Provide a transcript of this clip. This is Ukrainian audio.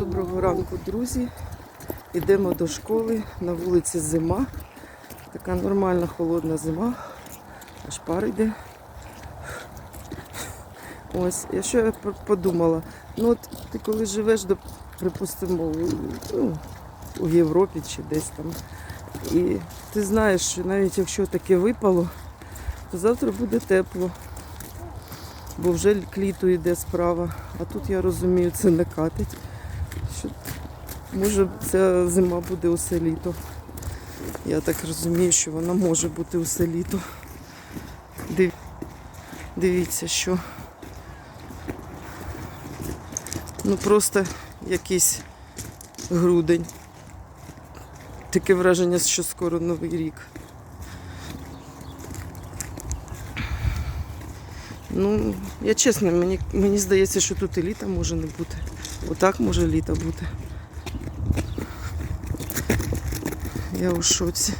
Доброго ранку, друзі. Йдемо до школи. На вулиці зима. Така нормальна холодна зима. Аж пар йде. Ось, я що я подумала. Ну от ти коли живеш, припустимо, у- ну, у Європі чи десь там. І ти знаєш, що навіть якщо таке випало, то завтра буде тепло. Бо вже к літу йде справа. А тут я розумію, це не катить. Що, може ця зима буде усе літо. Я так розумію, що вона може бути усе літо. Див... Дивіться, що. Ну просто якийсь грудень. Таке враження, що скоро новий рік. Ну, я чесно, мені, мені здається, що тут і літа може не бути. Отак може літо бути. Я у шоці.